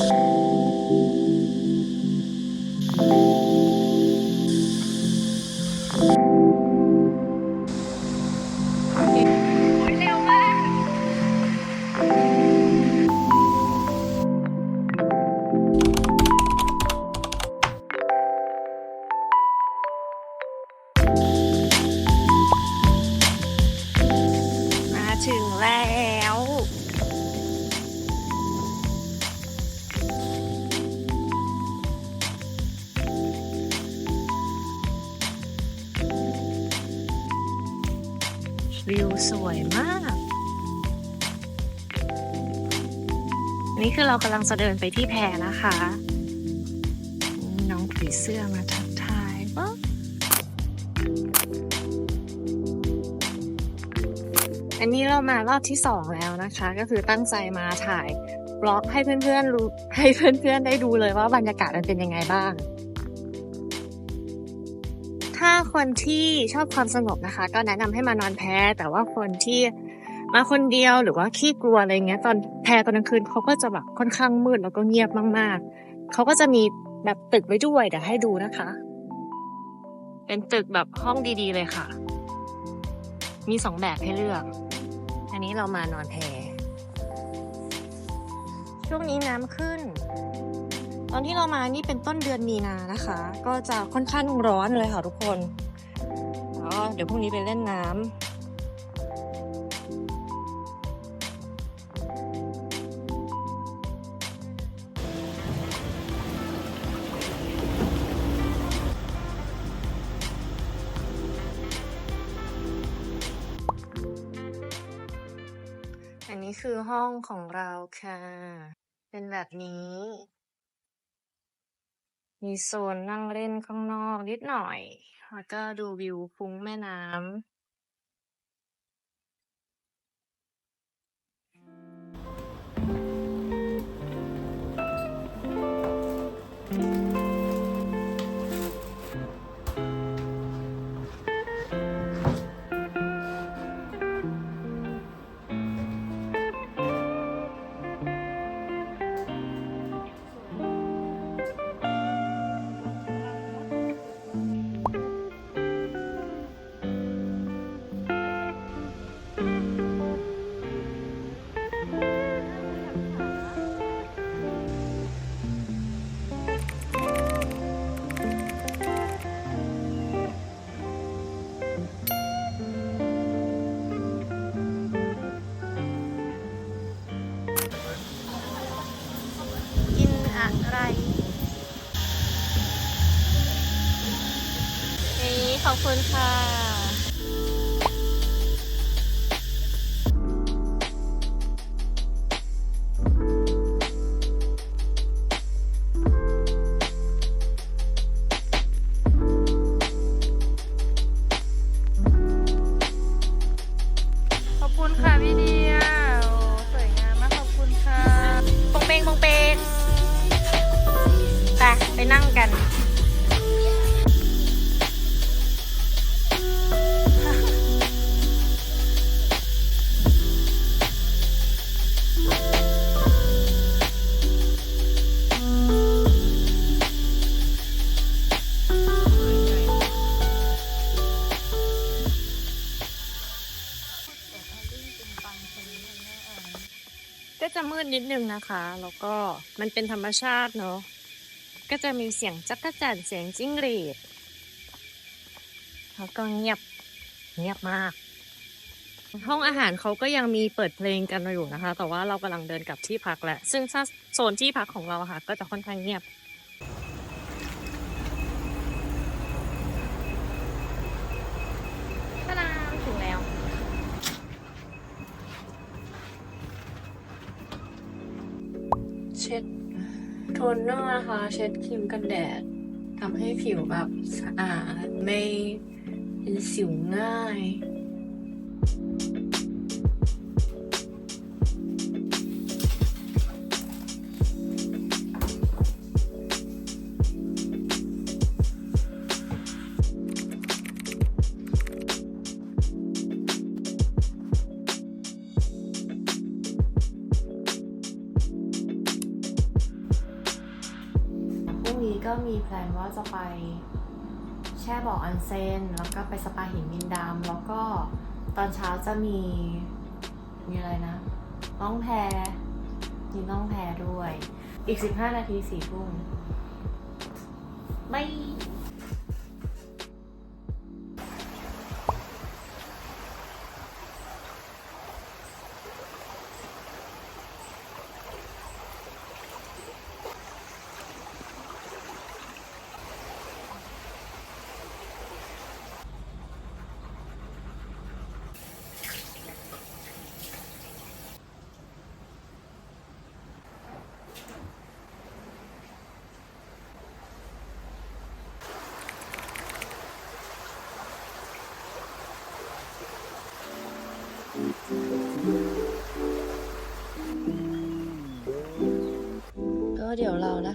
เกำลังจะเดินไปที่แพนะคะ น้องผีเสื้อมาทักทายป๊บอันนี้เรามารอบที่สองแล้วนะคะ ก็คือตั้งใจมาถ่ายบล็อกให้เพื่อนๆรู้ให้เพื่อนๆได้ดูเลยว่าบรรยากาศมันเป็นยังไงบ้าง ถ้าคนที่ชอบความสงบนะคะ ก็แนะนำให้มานอนแพแต่ว่าคนที่ มาคนเดียวหรือว่าขี้กลัวอะไรเงี้ย ตอนแพตอนกลางคืนเขาก็จะแบบค่อนข้างมืดแล้วก็เงียบมากๆเขาก็จะมีแบบตึกไว้ด้วยเดี๋ยวให้ดูนะคะ เป็นตึกแบบห้องดีๆเลยค่ะ มีสองแบบให้เลือก อันนี้เรามานอนแพช่วงนี้น้ำขึ้น ตอนที่เรามานี่เป็นต้นเดือนมีนานะคะ ก็จะค่อนข้างร้อนเลยค่ะทุกคนแล้วก็เดี๋ยวพรุ่งนี้ไปเล่นน้ำ คือห้องของเราค่ะ เป็นแบบนี้ มีโซนนั่งเล่นข้างนอกนิดหน่อย แล้วก็ดูวิวฟุ้งแม่น้ำ มันเป็นธรรมชาติเนาะก็จะมีเสียงจักรจั่นเสียงจิ้งหรีดแล้วก็เงียบเงียบมาก ห้องอาหารเขาก็ยังมีเปิดเพลงกันอยู่นะคะ แต่ว่าเรากำลังเดินกลับที่พักแล้วซึ่งถ้าโซนที่พักของเราค่ะ ก็จะค่อนข้างเงียบ ตะดามถึงแล้ว เช็ดโทนเนอร์นะคะ เช็ดครีมกันแดดทำให้ผิวแบบสะอาดไม่เป็นสิวง่าย เซนแล้วก็ไปสปาหินมินดำแล้วก็ตอนเช้าจะมีมีอะไรนะน่องแพรมีน่องแพรด้วย อีก 15 นาทีสี่ทุ่มไม่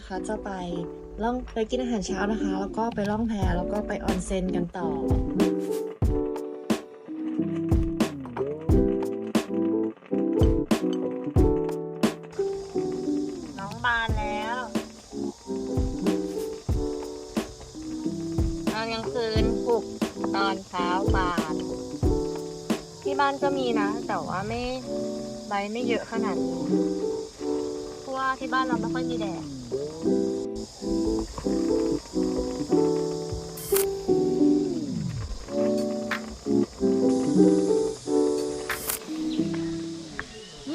นะคะ จะไปล่องไปกินอาหารเช้านะคะ แล้วก็ไปล่องแพแล้วก็ไปออนเซ็นกันต่อน้องบานแล้วตอนกลางคืนปลุกตอนเช้าบานที่บ้านก็มีนะ แต่ว่าไม่ใบไม่เยอะขนาดนี้เพราะว่าที่บ้านเราไม่ค่อยมีแดด นี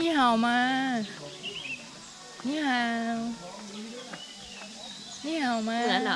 ่เห่ามานี่เห่านี่เห่ามาเห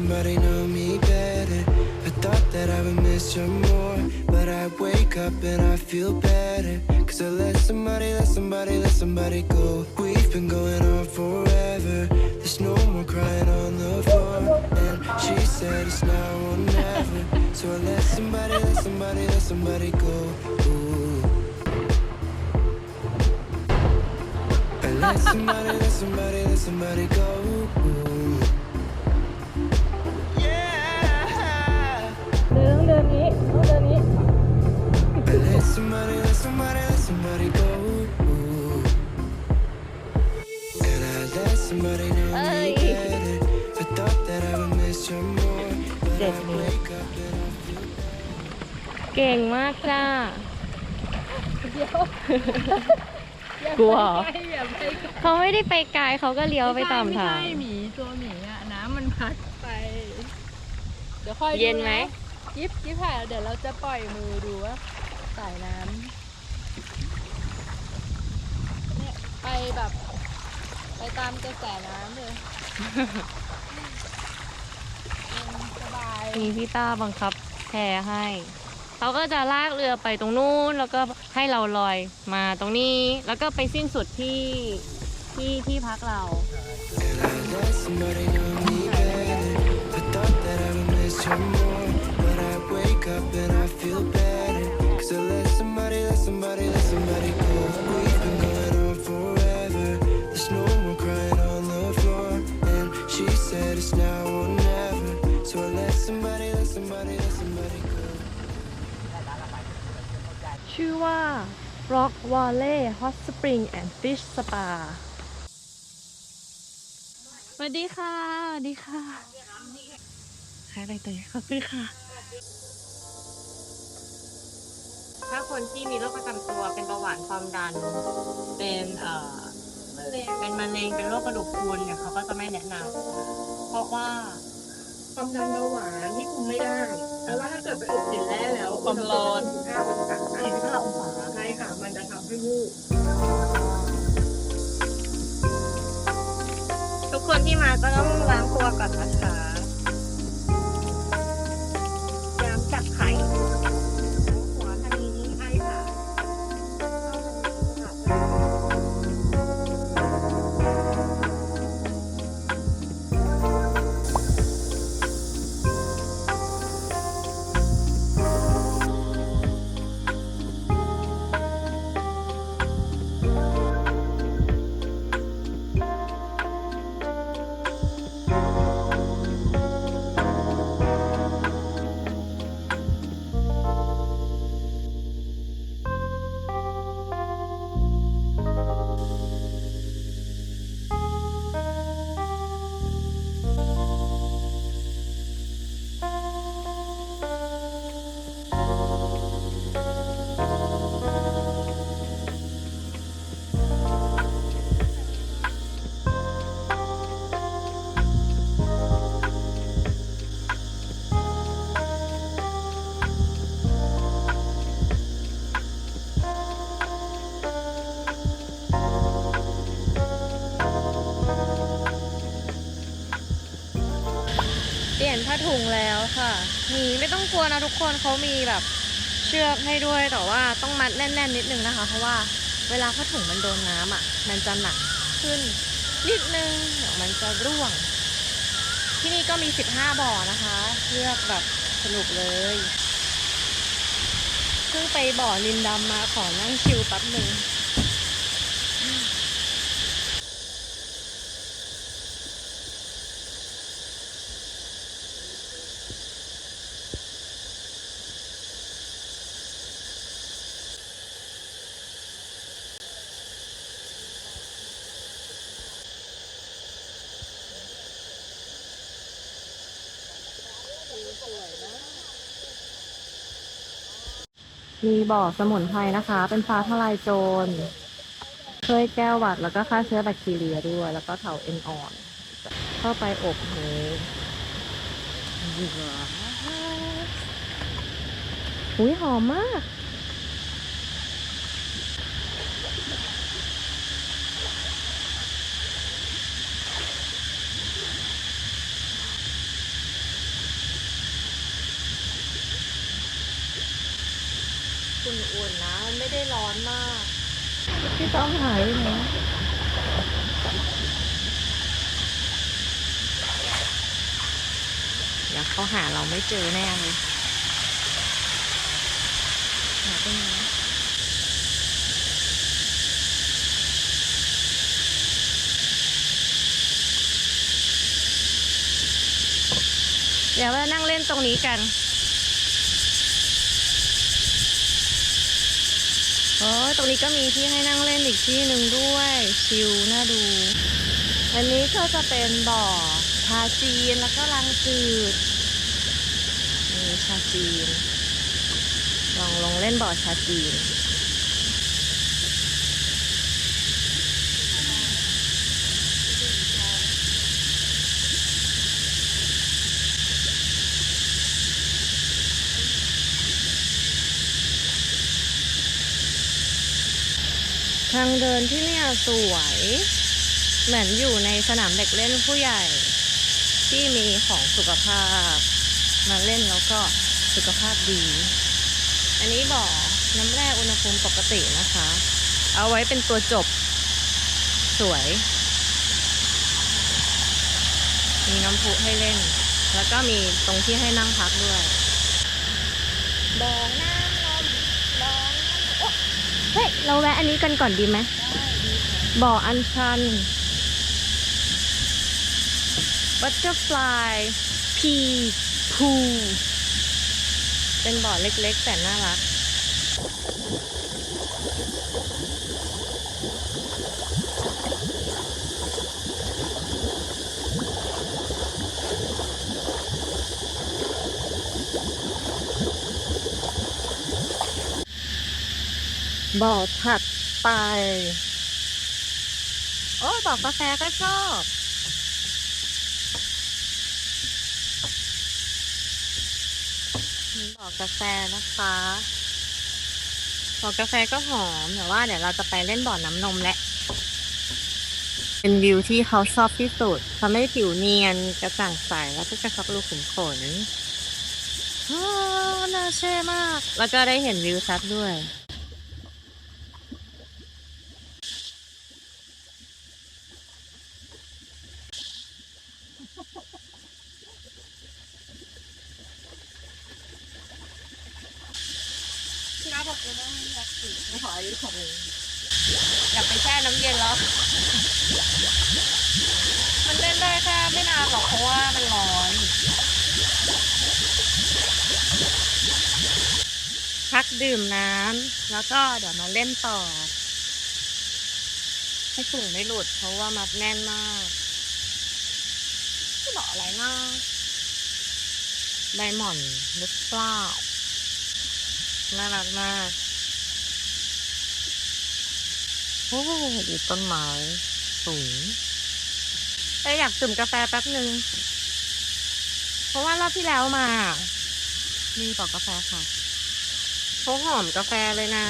somebody know me better. I thought that I would miss you more. But I wake up and I feel better. Cause I let somebody, let somebody, let somebody go. We've been going on forever. There's no more crying on the floor. And she said it's now or never. So I let somebody, let somebody, let somebody go. Ooh. I let somebody, let somebody, let somebody go. เดินต้องเดินนี้ต้องเดินนี้ I let somebody, let somebody, let somebody go. And I let somebody know me better. I thought that I would miss you more. But I wake up and I feel เก่งมากจ้ากลัวเหรอไปอย่าไปเขาไม่ได้ไปไกลเขาก็เลี้ยวไปตามทาง ไม่ใช่หมีตัวหมีอะน้ำมันพัดไป เดี๋ยวค่อยดูะเย็นไหม ยิบยิบค่ะ เดี๋ยวเราจะปล่อยมือดูว่าสายน้ำเนี่ยไปแบบ ไปตามกระแสน้ำเลยเย็นสบายมีพี่ต้าบังคับแพให้เขาก็จะลากเรือไปตรงนู้นแล้วก็ให้เราลอยมาตรงนี้ แล้วก็ไปสิ้นสุดที่ที่ที่พักเรา And I let somebody know me better. I thought that I would miss you more. Rock Valley Hot Spring and Fish Spa สวัสดีค่ะ สวัสดีค่ะใครอะไรเตยขอบคุณค่ะ ถ้าคนที่มีโรคประจำตัวเป็นเบาหวานความดัน เป็นเอ่อเป็นมะเร็งเป็นโรคกระดูกพรุนเนี่ยเขาก็จะไม่แนะนำเพราะว่า ความดันเบาหวานที่คุมไม่ได้เพราะว่าถ้าเกิดไปอบเห็นแร่แล้วความร้อนห้าองศา45องศาใช่ค่ะ มันจะทำให้วูบทุกคนที่มาก็ต้องล้างตัวก่อนนะคะ กลัวนะทุกคนเขามีแบบเชือกให้ด้วยแต่ว่าต้องมัดแน่น ๆ นิดนึงนะคะ เพราะว่าเวลาผ้าถุงมันโดนน้ำอะ มันจะหนักขึ้นนิดนึงเดี๋ยวมันจะร่วง ที่นี่ก็มี 15 บ่อนะคะเลือกแบบสนุกเลยเพิ่งไปบ่อลินดำมาขอนั่งชิลแป๊บหนึ่ง มีบ่อสมุนไพรนะคะ เป็นฟ้าทลายโจรช่วยแก้หวัดแล้วก็ฆ่าเชื้อแบคทีเรียด้วย แล้วก็เถาเอ็นอ่อน เข้าไปอบเนยอุ้ยหอมมาก อุ่นๆนะ มันไม่ได้ร้อนมาก พี่ต้องหายไหมเดี๋ยวเขาหาเราไม่เจอแน่เลยหาไปไหนเดี๋ยวเรานั่งเล่นตรงนี้กัน โอ้ตรงนี้ก็มีที่ให้นั่งเล่นอีกที่หนึ่งด้วยชิลน่าดู อันนี้ก็จะเป็นบ่อชาจีนแล้วก็ลังจืดนี่ชาจีน ลองลงเล่นบ่อชาจีนางเดินที่เนี่ยสวย เหมือนอยู่ในสนามเด็กเล่นผู้ใหญ่ ที่มีของสุขภาพ มาเล่นแล้วก็สุขภาพดี อันนี้บ่อน้ำแร่อุณหภูมิปกตินะคะ เอาไว้เป็นตัวจบ สวย มีน้ำพุให้เล่น แล้วก็มีตรงที่ให้นั่งพักด้วย บ่อน้ำลมบ่อน้ำโอ๊ะ เราแวะอันนี้กันก่อนดีไหมบ่ออันชัน Butterfly P Pool เป็นบ่อเล็กๆ แต่น่ารัก บ่อถัดไป โอ้บอกกาแฟก็ชอบนี่อกาแฟนะคะบอกกาแฟก็หอมแต่ว่าเดี๋ยวเราจะไปเล่นบ่อน้ำนมแหละ เป็นวิวที่เขาชอบที่สุดทำให้ผิวเนียนกระจ่างใสแล้วก็กระชับรูขุมขนน่าเช่มาก แล้วก็ได้เห็นวิวชัดด้วย ที่น้าบอกจะ ไม่ขออายุของมึงอยาไปแช่น้ำเย็นแล้ว มันเล่นได้แค่ไม่นานหรอกเพราะว่ามันร้อนพักดื่มน้ำแล้วก็เดี๋ยวมาเล่นต่อ ให้ถุงไม่หลุดเพราะว่ามัดแน่นมากที่บอกอะไรนะใบหม่อนหรือเปล่าน่ารักมาก โอ้ดูต้นไม้สูงเอ้ยอยากดื่มกาแฟแป๊บหนึ่งเพราะว่ารอบที่แล้วมา มีปอกกาแฟค่ะเขาหอมกาแฟเลยนะ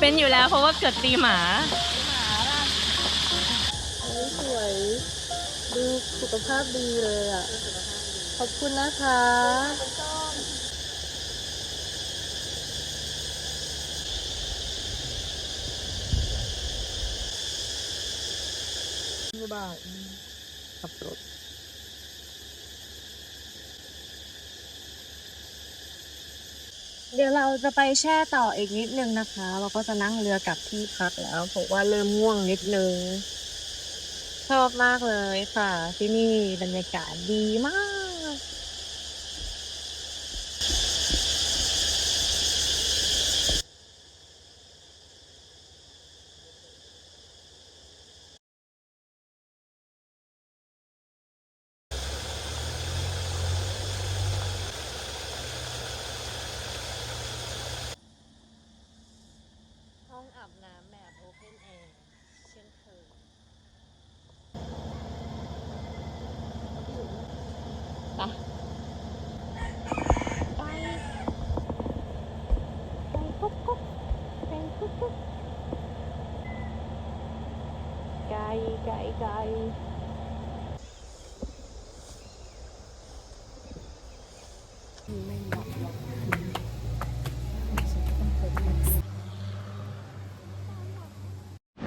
เป็นอยู่แล้วเพราะว่าเกิดตีหมาสวยดูสุขภาพดีเลยอะ ขอบคุณนะคะขับรถ เดี๋ยวเราจะไปแช่ต่ออีกนิดนึงนะคะ เราก็จะนั่งเรือกลับที่พักแล้วเพราะว่าเริ่มง่วงนิดนึง ชอบมากเลยค่ะ ที่นี่บรรยากาศดีมาก ห้องอาบน้ำแบบโอเพนแอร์เช่นเคย ไกล ไกลไกล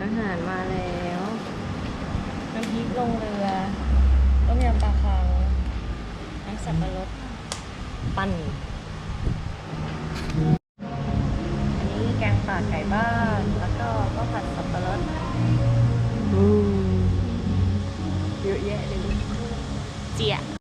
อาหารมาแล้วน้ำพริกลงเรือ ต้มยำปลาคังน้ำสับปะรดปั่น อันนี้แกงป่าไก่บ้าน แล้วก็ข้าวผัดสับปะรด เยอะแยะเลยเจีย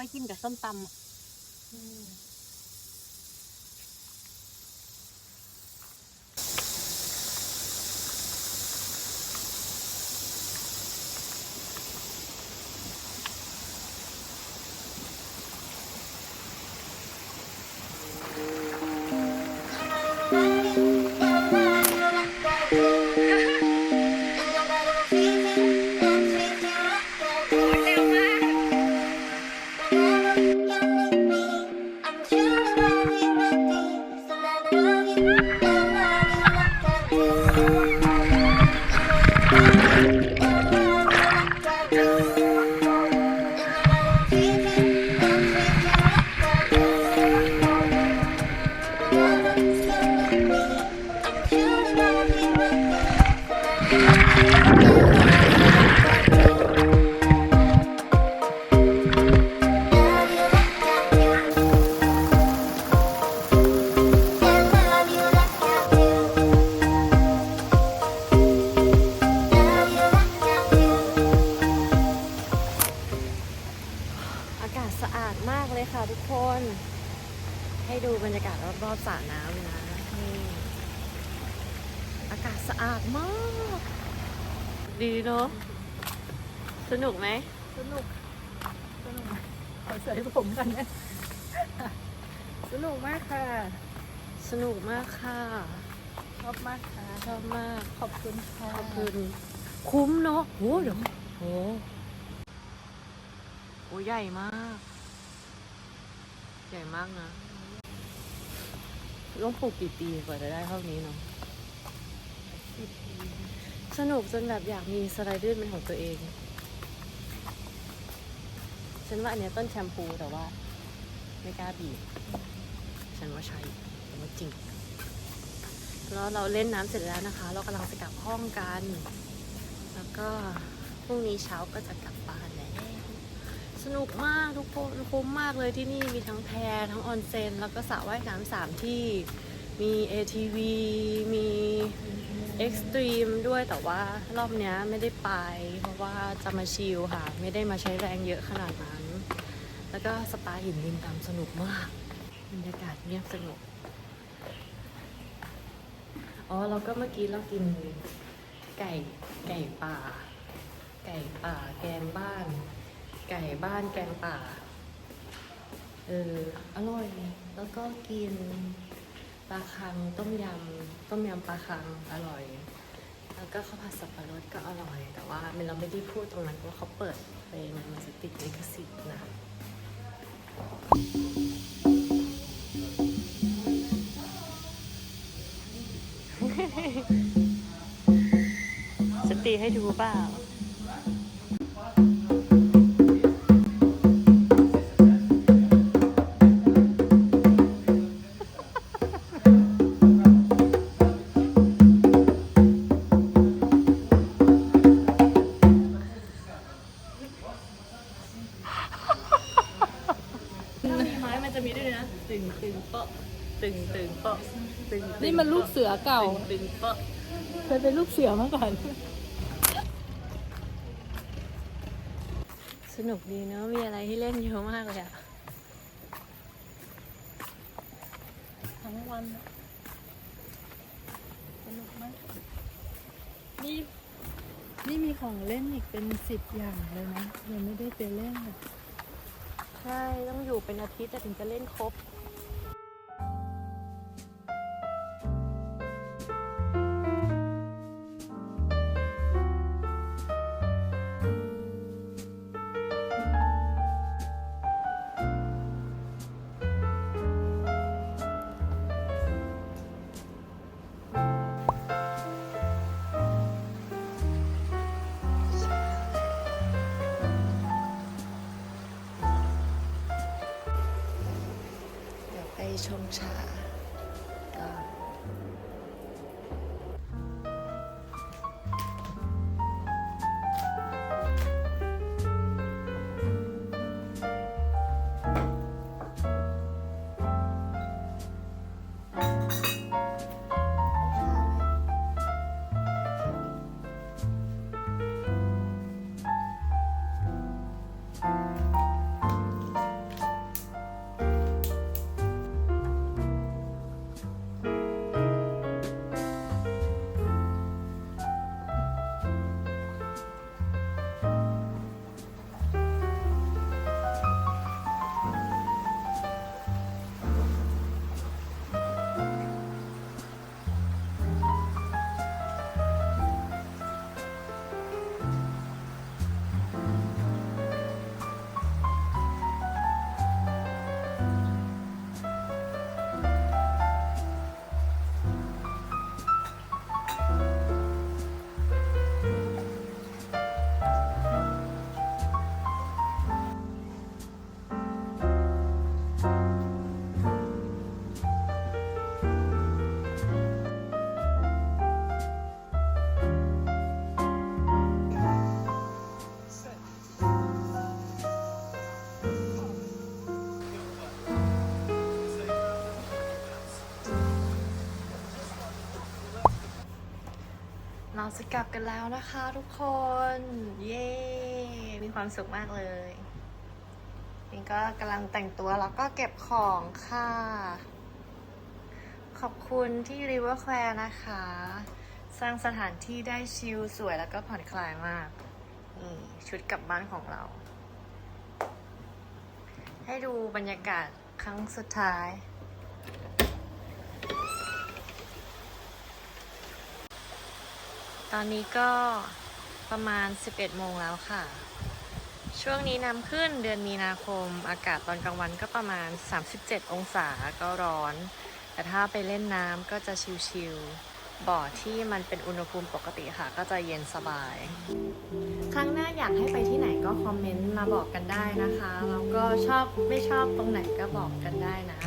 ไปกินกับส้มตำ ปลูกกี่ปีกว่าจะได้เท่านี้เนาะสนุกจนแบบอยากมีสไลเดอร์เป็นของตัวเอง ฉันว่าอันเนี้ยต้นแชมพูแต่ว่า ไม่กล้าบีบ ฉันว่าใช่ฉันว่าจริง แล้วเราเล่นน้ำเสร็จแล้วนะคะ เรากำลังจะกลับห้องกัน แล้วก็พรุ่งนี้เช้าก็จะกลับบ้านแล้วสนุกมากทุกคนคุ้มมากเลยที่นี่มีทั้งแพทั้งออนเซ็นแล้วก็สระว่ายน้ำสามที่ มี ATV มีเอ็กซ์ตรีมด้วยแต่ว่ารอบเนี้ยไม่ได้ไป เพราะว่าจะมาชิลค่ะ ไม่ได้มาใช้แรงเยอะขนาดนั้น แล้วก็สปาหินดินดำสนุกมากบรรยากาศเงียบสงบอ๋อแล้วก็เมื่อกี้เรากินไก่ไก่ป่า ไก่ป่าแกงบ้าน ไก่บ้านแกงป่าเอออร่อย แล้วก็กิน ปลาคังต้มยำต้มยำปลาคังอร่อย แล้วก็ข้าวผัดสับปะรดก็อร่อย แต่ว่าเราไม่ได้พูดตรงนั้นเพราะเขาเปิดเพลงมันจะติดลิขสิทธิ์นะจะตีให้ดูเปล่าถ้า มันลูกเสือเก่าตึงเปาะเคยเป็นลูกเสือมาก่อน สนุกดีเนอะมีอะไรให้เล่นเยอะมากเลยอะทั้งวันอะสนุกมากนี่นี่มีของเล่นอีกเป็นสิบอย่างเลยนะยังไม่ได้ไปเล่นอะใช่ ต้องอยู่เป็นอาทิตย์แต่ถึงจะเล่นครบ เดี๋ จะกลับกันแล้วนะคะทุกคน เย้ มีความสุขมากเลยนี่ก็กำลังแต่งตัวแล้วก็เก็บของค่ะ ขอบคุณที่ River q u a r นะคะ สร้างสถานที่ได้ชิลสวยแล้วก็ผ่อนคลายมาก นี่ชุดกลับบ้านของเรา ให้ดูบรรยากาศครั้งสุดท้าย ตอนนี้ก็ประมาณ 11 โมงแล้วค่ะ ช่วงนี้น้ำขึ้นเดือนมีนาคม อากาศตอนกลางวันก็ประมาณ 37 องศาก็ร้อน แต่ถ้าไปเล่นน้ำก็จะชิลๆ บ่อที่มันเป็นอุณหภูมิปกติค่ะ ก็จะเย็นสบาย ครั้งหน้าอยากให้ไปที่ไหนก็คอมเมนต์มาบอกกันได้นะคะ แล้วก็ชอบไม่ชอบตรงไหนก็บอกกันได้นะ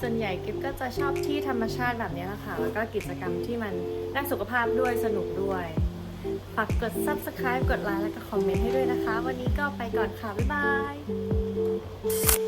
ส่วนใหญ่กิฟก็จะชอบที่ธรรมชาติแบบนี้แหละค่ะ แล้วก็กิจกรรมที่มันได้สุขภาพด้วยสนุกด้วย ฝากกด subscribe กดไลค์แล้วก็คอมเมนต์ให้ด้วยนะคะ วันนี้ก็ไปก่อนค่ะ บ๊ายบาย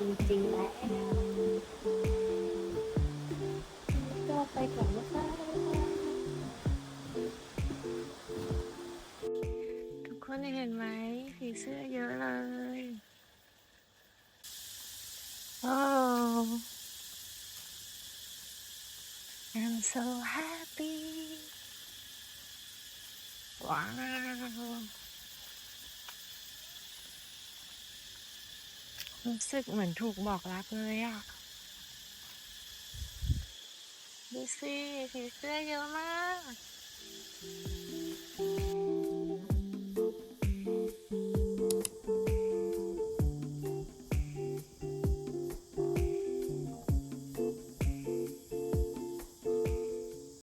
จริงๆแล้วก็ไปก่อนนะคะทุกคนเห็นไหมผีเสื้อเยอะเลยโอ้ I'm so happy ว้าว รู้สึกเหมือนถูกบอกรักเลยอะ ดูสิผีเสื้อเยอะมาก